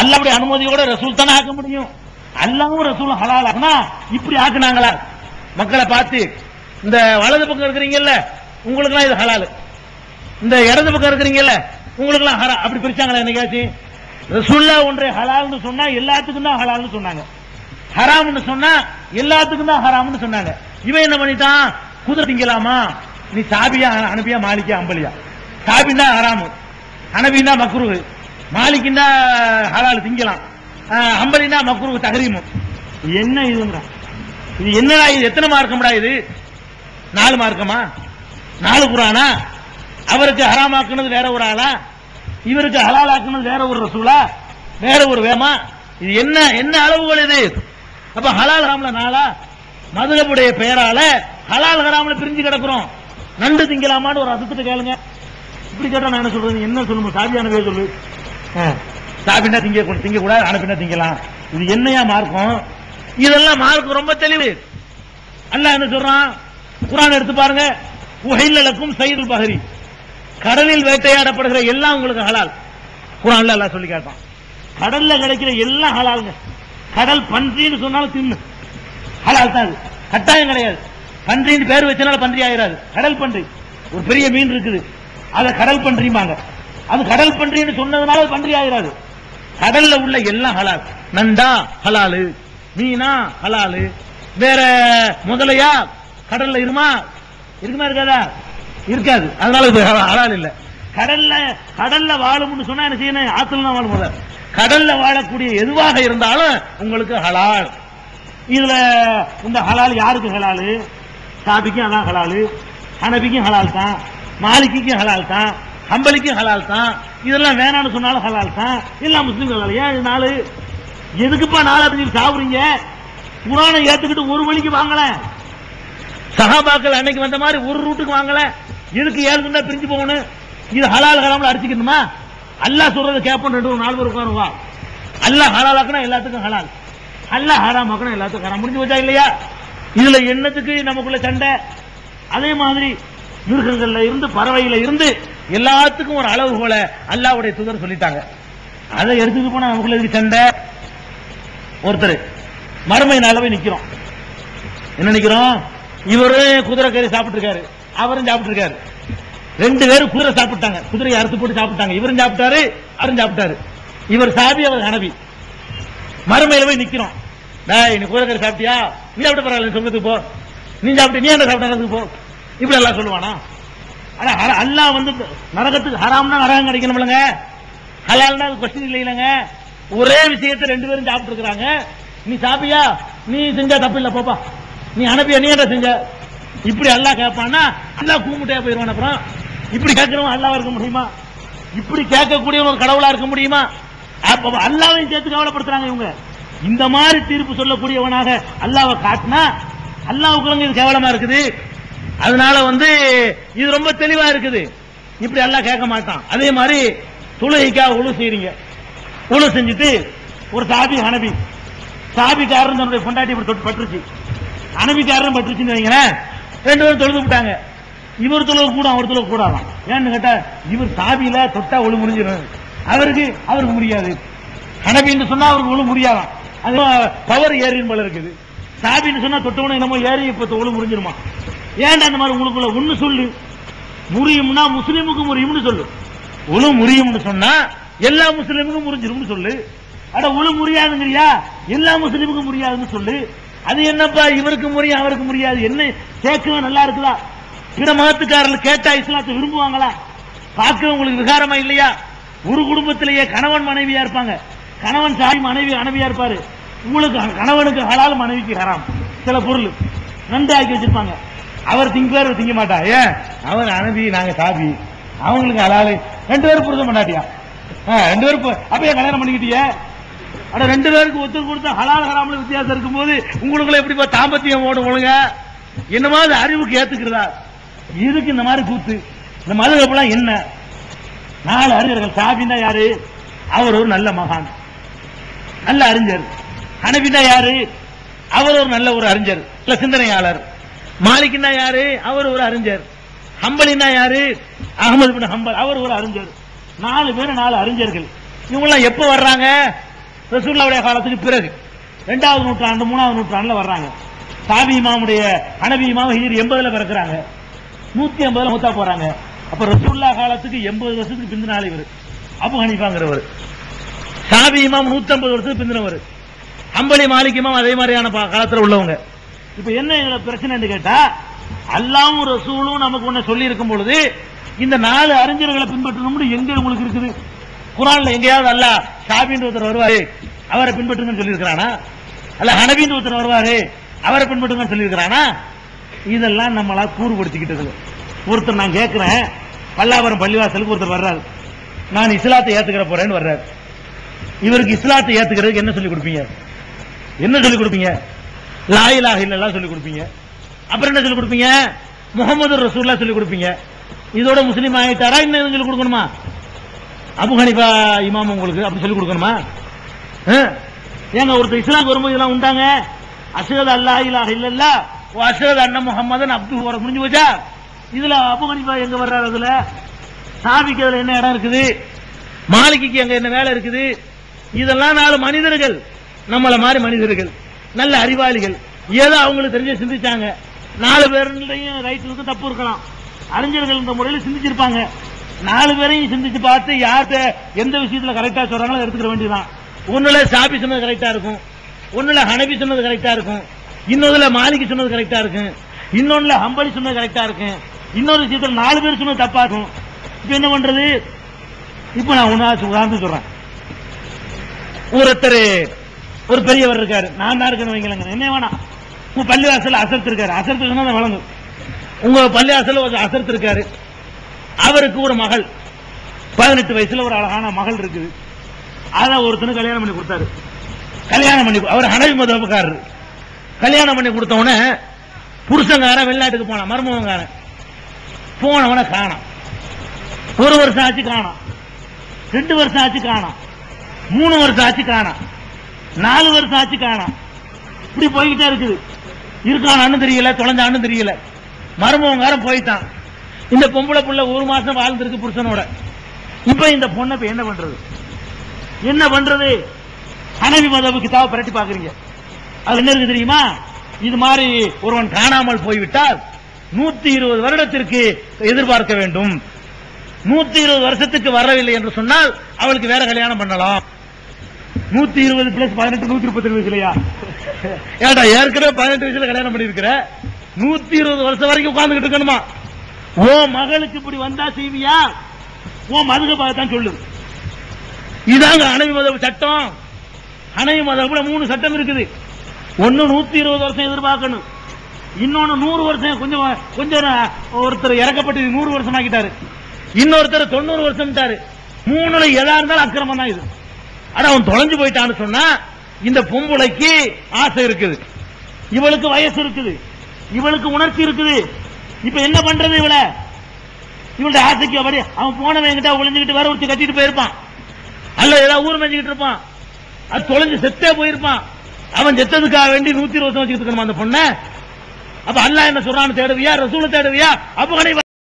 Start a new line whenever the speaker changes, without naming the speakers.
அல்லாவுடைய அனுமதியோட ரசூல் தானே ஆக்க முடியும்? அல்லாவும் ரசூலும் ஹலால். ஆகுனா இப்படி ஆக்குனாங்களா? மக்களை பார்த்து இந்த வலது பக்கம் இருக்கிறீங்கல்ல உங்களுக்குலாம் இது ஹலால். இந்த இடது பக்கம் இருக்கிறீங்கல்ல உங்களுக்குலாம் ஹரா அப்படி பிரிச்சாங்களா என்னைக்காச்சும்? ரசூல்லா ஒன்றை ஹலால்னு சொன்னா எல்லாத்துக்கும் தான் ஹலால்னு சொன்னாங்க. ஹராம்னு சொன்னா எல்லாத்துக்கும் தான் ஹராம்னு சொன்னாங்க. இவன் என்ன பண்ணிட்டான்? குதிரை திங்கலாமா? நீ சாபியா அனுப்பியா மாளிகையா அம்பலியா? சாபின்னா ஹராமு. அனபின்னு தான் மக்ருகு மாலிக்கின்னா ஹலால் திங்கலாம். மக்ருஹு தஹரீமு. இது என்ன இதுங்கிறான் இது என்னடா இது? எத்தனை மார்க்கம்டா இது? நாலு மார்க்கமா? நாலு குரானா? அவருக்கு ஹராமாக்குனது வேற ஒரு ஆளா? இவருக்கு ஹலால் ஆக்குனது வேற ஒரு ரசூலா? வேற ஒரு வேமா? இது என்ன என்ன அளவுகள் இது? அப்ப ஹலால் ஹராம்ல நாளா? மதுகபுடைய பெயரால ஹலால் ஹராம்ல பிரிஞ்சு கிடக்குறோம். நண்டு திங்கலாமான்னு ஒரு அசத்துட்டு கேளுங்க. இப்படி கேட்டா நான் என்ன சொல்றது? என்ன சொல்லுங்க? சாபியானவே சொல்லு. ஆ, திங்க திங்க கூடாது அனுப்பினா திங்கலாம். இது என்னையா மார்க்கம்? இதெல்லாம் மார்க்கும் ரொம்ப தெளிவு. அல்ல என்ன சொல்றான்? குரான் எடுத்து பாருங்க. உஹைலக்கும் சைதுல் பஹரி. கடலில் வேட்டையாடப்படுகிற எல்லாம் உங்களுக்கு ஹலால். குரான்ல எல்லாம் சொல்லி காட்டான் கடல்ல கிடைக்கிற எல்லாம் ஹலாலுங்க. கடல் பன்றின்னு சொன்னாலும் தின்னு. ஹலால் தான் அது. கட்டாயம் கிடையாது. பன்றின்னு பேர் வச்சனால பன்றி ஆயிராது. கடல் பன்றி. ஒரு பெரிய மீன் இருக்குது. அதை கடல் பன்றிம்பாங்க. அது கடல் பன்றின்னு சொன்னதுனால பன்றி ஆயிராது. கடல்ல உள்ள எல்லாம் ஹலால். நண்டா ஹலாலு. மீனா ஹலாலு. வேற முதலையா? கடல்ல இருமா? இருக்குமா இருக்காதா? இருக்காது. அதனால இது ஹலால் இல்ல. கடல்ல கடல்ல வாழும்னு சொன்னா என்ன செய்யணும்? ஆத்துல தான் வாழும் முதல் கடல்ல வாழக்கூடிய எதுவாக இருந்தாலும் உங்களுக்கு ஹலால். இதுல இந்த ஹலால் யாருக்கு ஹலாலு? சாபிக்கும் அதான் ஹலாலு. ஹனபிக்கும் ஹலால் தான். மாலிக்கிக்கும் ஹலால் தான். ஹம்பலிக்கும் ஹலால் தான். இதெல்லாம் வேணாம்னு சொன்னாலும் ஹலால் தான். எல்லாம் முஸ்லீம் ஹலால். ஏன் இது நாலு? எதுக்குப்பா நாலு அப்படின்னு சாப்பிடுறீங்க குரானை ஏத்துக்கிட்டு ஒரு வழிக்கு வாங்கல சகாபாக்கள் அன்னைக்கு வந்த மாதிரி ஒரு ரூட்டுக்கு வாங்கல. எதுக்கு ஏழு பிரிஞ்சு போகணும்? இது ஹலால் ஹலாமல் அடிச்சுக்கணுமா? அல்லாஹ் சொல்றது கேட்போம் ரெண்டு ஒரு நாலு பேர் உட்காருவா அல்லாஹ் ஆக்கணும் எல்லாத்துக்கும் ஹலால். அல்லாஹ் ஹராம் ஆக்கணும் எல்லாத்துக்கும் ஹராம். முடிஞ்சு போச்சா இல்லையா? இதுல என்னத்துக்கு நமக்குள்ள சண்டை? அதே மாதிரி மிருகங்கள்ல இருந்து பறவையில இருந்து எல்லாத்துக்கும் ஒரு அளவுகோல அல்லாவுடைய தூதர் சொல்லிட்டாங்க. அதை எடுத்துட்டு போனா நமக்குள்ள இருக்கு சண்டை? ஒருத்தர் மறுமை போய் நிக்கிறோம். என்ன நிக்கிறோம்? இவரு குதிரை கறி சாப்பிட்டு இருக்காரு அவரும் சாப்பிட்டு இருக்காரு ரெண்டு பேரும் குதிரை சாப்பிட்டாங்க. குதிரையை அறுத்து போட்டு சாப்பிட்டாங்க. இவரும் சாப்பிட்டாரு அவரும் சாப்பிட்டாரு. இவர் சாபி அவர் கனவி மறுமையில போய் நிக்கிறோம். டேய் நீ குதிரை கறி சாப்பிட்டியா? நீ சாப்பிட்ட பரவாயில்ல சொங்கத்துக்கு போ. நீ சாப்பிட்டு நீ என்ன சாப்பிட்ட போ. இப்படி எல்லாம் சொல்லுவானா? ஆனா ஹர- அல்லாஹ் வந்து நரகத்துக்கு ஹராம்னா நரகம் கிடைக்கணும்லங்க ஹலால்னா அது கொஸ்டின் இல்லைலங்க ஒரே விஷயத்தை ரெண்டு பேரும் சாப்பிட்டு இருக்கிறாங்க நீ சாப்பியா நீ செஞ்சா தப்பு இல்ல பாப்பா. நீ அனுப்பியா? நீ என்ன செஞ்ச? இப்படி அல்லாஹ் கேட்பான்னா அல்லாஹ் கூமுட்டையா போயிருவான் அப்புறம். இப்படி கேட்கிறவன் அல்லாஹ் இருக்க முடியுமா? இப்படி கேட்கக்கூடிய ஒரு கடவுளா இருக்க முடியுமா? அல்லாவையும் சேர்த்து கவலைப்படுத்துறாங்க இவங்க. இந்த மாதிரி தீர்ப்பு சொல்லக்கூடியவனாக அல்லாவை காட்டினா அல்லாவுக்கு இது கேவலமா இருக்குது. அதனால வந்து இது ரொம்ப தெளிவா இருக்குது. இப்படி எல்லாம் கேட்க மாட்டான். அதே மாதிரி தொழுகைக்காக உழு செய்றீங்க. உழு செஞ்சுட்டு ஒரு சாபி ஹனபி. சாபிக்காரன் தன்னுடைய பொண்டாட்டி இப்படி தொட்டு பட்டுருச்சு. அனபிக்காரன் பட்டுருச்சுன்னு வைங்களேன் ரெண்டு பேரும் தொழுது விட்டாங்க. இவர் தொழுக கூட அவர் தொழுக கூடாதான் ஏன்னு கேட்டா இவர் சாபியில தொட்டா ஒழு முடிஞ்சிடும். அவருக்கு அவருக்கு முடியாது. ஹனபின்னு சொன்னா அவருக்கு ஒழு முடியாதான் அது பவர் ஏறின் போல இருக்குது. சாபின்னு சொன்னா தொட்டவனும் என்னமோ ஏறி இப்ப ஒழு முடிஞ்சிருமா ஏன்டா அந்த மாதிரி உங்களுக்குள்ள ஒண்ணு சொல்லு? முறியும்னா முஸ்லீமுக்கு முறியும்னு சொல்லு. உழு முறியும்னு சொன்னா எல்லா முஸ்லீமுக்கும் முறிஞ்சிரும்னு சொல்லு. அட உழு முறியாதுங்கிறியா? எல்லா முஸ்லீமுக்கும் முடியாதுன்னு சொல்லு. அது என்னப்பா இவருக்கு முறியும் அவருக்கு முடியாது என்ன கேட்கவும் நல்லா இருக்குதா? பிற மதத்துக்காரர்கள் கேட்டா இஸ்லாத்தை விரும்புவாங்களா? பார்க்க உங்களுக்கு விகாரமா இல்லையா? ஒரு குடும்பத்திலேயே கணவன் மனைவியா இருப்பாங்க. கணவன் சாய் மனைவி மனைவியா இருப்பாரு. உங்களுக்கு கணவனுக்கு ஹலால் மனைவிக்கு ஹராம். சில பொருள் நன்றாக்கி வச்சிருப்பாங்க. அவர் திங்குவார் திங்க மாட்டா ஏன்? அவர் அனபி நாங்க சாபி. அவங்களுக்கு அலாலு. ரெண்டு பேரும் புரிஞ்ச மாட்டாட்டியா ஆ, ரெண்டு பேரும் பு- அப்பயே கல்யாணம் பண்ணிக்கிட்டியே ஆனா ரெண்டு பேருக்கு ஒத்து கொடுத்தா ஹலால் ஹராமல் வித்தியாசம் இருக்கும்போது உங்களுக்குள்ள எப்படி தாம்பத்தியம் ஓடும் ஒழுங்க? என்னமா அது அறிவுக்கு ஏத்துக்கிறதா? இதுக்கு இந்த மாதிரி கூத்து? இந்த மதுகப்பெல்லாம் என்ன? நாலு அறிஞர்கள். சாபின்னா யாரு? அவர் ஒரு நல்ல மகான். நல்ல அறிஞர். ஹனபின்னா யாரு? அவர் ஒரு நல்ல ஒரு அறிஞர். நல்ல சிந்தனையாளர். மாலிக்னா யாரு? அவர் ஒரு அறிஞர். ஹம்பலினா யாரு? அகமது பின் ஹம்பல். அவர் ஒரு அறிஞர். நாலு பேர் நாலு அறிஞர்கள். இவங்கெல்லாம் எப்போ வர்றாங்க? ரசூல்லாவுடைய காலத்துக்கு பிறகு. ரெண்டாவது நூற்றாண்டு மூணாவது நூற்றாண்டுல வர்றாங்க. சாபி இமாமுடைய அனபி இமாம் ஹிஜ்ரி எண்பதுல பிறக்கிறாங்க. நூத்தி ஐம்பதுல மூத்தா போறாங்க. அப்ப ரசூல்லா காலத்துக்கு எண்பது வருஷத்துக்கு பிந்தினால இவர். அபு ஹனிஃபாங்கிறவர். சாபி இமாம் நூத்தி ஐம்பது வருஷத்துக்கு பிந்தினவர். அம்பளி மாலிக் இமாம் அதே மாதிரியான காலத்தில் காலத்துல உள்ளவங்க. இப்ப என்ன எங்களை பிரச்சனைன்னு கேட்டா அல்லாவும் ரசூலும் நமக்கு ஒண்ணு சொல்லி இருக்கும் பொழுது இந்த நாலு அறிஞர்களை பின்பற்றணும்னு எங்க உங்களுக்கு இருக்குது? குரான்ல எங்கேயாவது அல்ல ஷாபின்னு ஒருத்தர் வருவாரு அவரை பின்பற்றுங்கன்னு சொல்லியிருக்கிறானா? அல்ல ஹனபின் ஒருத்தர் வருவாரு அவரை பின்பற்றுங்கன்னு சொல்லியிருக்கிறானா? இதெல்லாம் நம்மளா கூறுபடுத்திக்கிட்டது. ஒருத்தர் நான் கேட்கிறேன் பல்லாவரம் பள்ளிவாசலுக்கு ஒருத்தர் வர்றாரு. நான் இஸ்லாத்தை ஏத்துக்கிற போறேன்னு வர்றாரு. இவருக்கு இஸ்லாத்தை ஏத்துக்கிறதுக்கு என்ன சொல்லி கொடுப்பீங்க? என்ன சொல்லி கொடுப்பீங்க? லாயிலாக இல்லெல்லாம் சொல்லி கொடுப்பீங்க. அப்புறம் என்ன சொல்லி கொடுப்பீங்க? முகமது ரசூல்லா சொல்லி கொடுப்பீங்க. இதோட முஸ்லீம் ஆயிட்டாரா? இன்னும் சொல்லிக் சொல்லி கொடுக்கணுமா? அபு ஹனிஃபா இமாம் உங்களுக்கு அப்படி சொல்லி கொடுக்கணுமா? ஆ? ஏங்க ஒருத்தர் இஸ்லாம் வரும்போது இதெல்லாம் உண்டாங்க? அசரத் அல்லா இலாஹ இல்லல்ல ஓ அசரத் அண்ணன் முகமதன் அப்துல் வர முடிஞ்சு போச்சா இதுல அபு ஹனிஃபா எங்க வர்றாரு அதுல? சாபிக்கு அதுல என்ன இடம் இருக்குது? மாலிக்கு அங்க என்ன வேலை இருக்குது? இதெல்லாம் நாலு மனிதர்கள். நம்மள மாதிரி மனிதர்கள். நல்ல அறிவாளிகள். ஏதோ அவங்களுக்கு தெரிஞ்சு சிந்திச்சாங்க. நாலு பேருடையும் ரைட் இருக்கும் தப்பு இருக்கலாம். அறிஞர்கள் இந்த முறையில் சிந்திச்சிருப்பாங்க. நாலு பேரையும் சிந்திச்சு பார்த்து யார்கிட்ட எந்த விஷயத்துல கரெக்டா சொல்றாங்களோ எடுத்துக்க வேண்டியதான் ஒண்ணுல சாபி சொன்னது கரெக்டா இருக்கும். ஒண்ணுல ஹனபி சொன்னது கரெக்டா இருக்கும். இன்னொருல மாலிகி சொன்னது கரெக்டா இருக்கும். இன்னொன்னுல ஹம்பலி சொன்னது கரெக்டா இருக்கும். இன்னொரு விஷயத்துல நாலு பேர் சொன்னது தப்பா இருக்கும். இப்ப என்ன பண்றது? இப்ப நான் ஒன்னாச்சு உதாரணம் சொல்றேன். ஒருத்தர் ஒரு பெரியவர் இருக்காரு. நான் தான் இருக்கணும் வைங்களேங்க என்ன வேணாம் உங்க பள்ளிவாசல்ல அசர்த்து இருக்காரு. அசர்த்து தான் வழங்கும். உங்க பள்ளிவாசல்ல ஒரு அசர்த்து இருக்காரு. அவருக்கு ஒரு மகள். பதினெட்டு வயசுல ஒரு அழகான மகள் இருக்குது. அதான் ஒருத்தனு கல்யாணம் பண்ணி கொடுத்தாரு. கல்யாணம் பண்ணி அவர் ஹனவி மதப்புக்காரரு கல்யாணம் பண்ணி கொடுத்த உடனே புருஷங்காரன் வெளிநாட்டுக்கு போனான் மருமகங்காரன் போனவன காணாம் ஒரு வருஷம் ஆச்சு காணாம் ரெண்டு வருஷம் ஆச்சு காணாம் மூணு வருஷம் ஆச்சு காணாம் நாலு வருஷம் ஆச்சு காணாம். இப்படி போய்கிட்டே இருக்குது. இருக்கானான்னு தெரியல தொலைஞ்சான்னு தெரியல. மருமவங்காரம் போயிட்டான். இந்த பொம்பளை புள்ள ஒரு மாசம் வாழ்ந்துருக்கு புருஷனோட. இப்ப இந்த பொண்ணை இப்ப என்ன பண்றது? என்ன பண்றது? ஹனவி மதவு கிதாப பிரட்டி பாக்குறீங்க அது என்ன இருக்கு தெரியுமா? இது மாதிரி ஒருவன் காணாமல் போய்விட்டால் நூத்தி இருபது வருடத்திற்கு எதிர்பார்க்க வேண்டும். நூத்தி இருபது வருஷத்துக்கு வரவில்லை என்று சொன்னால் அவளுக்கு வேற கல்யாணம் பண்ணலாம். நூத்தி இருபது பிளஸ் பதினெட்டு நூத்தி முப்பத்தி ரெண்டு வயசுலயா ஏடா ஏற்கனவே பதினெட்டு வயசுல கல்யாணம் பண்ணிருக்கிற நூத்தி இருபது வருஷம் வரைக்கும் உட்கார்ந்துகிட்டு இருக்கணுமா? ஓ மகளுக்கு இப்படி வந்தா செய்வியா? ஓ மதுக பார்த்தான் சொல்லு. இதாங்க அணை மத சட்டம். அணை மதப்புல மூணு சட்டம் இருக்குது. ஒன்னு நூத்தி இருபது வருஷம் எதிர்பார்க்கணும். இன்னொன்னு நூறு வருஷம் கொஞ்சம் கொஞ்சம் ஒருத்தர் இறக்கப்பட்டு நூறு வருஷம் ஆக்கிட்டாரு இன்னொருத்தர் தொண்ணூறு வருஷம் மூணுல எதா இருந்தாலும் அக்கிரமம் தான் இது. ஆனா அவன் தொலைஞ்சு போயிட்டான்னு சொன்னா இந்த பொம்பளைக்கு ஆசை இருக்குது. இவளுக்கு வயசு இருக்குது. இவளுக்கு உணர்ச்சி இருக்குது. இப்ப என்ன பண்றது இவள? இவளுடைய ஆசைக்கு அப்படி அவன் போனவன் என்கிட்ட ஒளிஞ்சுக்கிட்டு வர ஒருத்தி கட்டிட்டு போயிருப்பான். அல்ல ஏதாவது ஊர் மேஞ்சுக்கிட்டு இருப்பான். அது தொலைஞ்சு செத்தே போயிருப்பான். அவன் செத்ததுக்காக வேண்டி நூத்தி இருபது வருஷம் வச்சுக்கிட்டு அந்த பொண்ண? அப்ப அல்லாஹ் என்ன சொல்றான்னு தேடுவியா? ரசூல தேடுவியா? அப்ப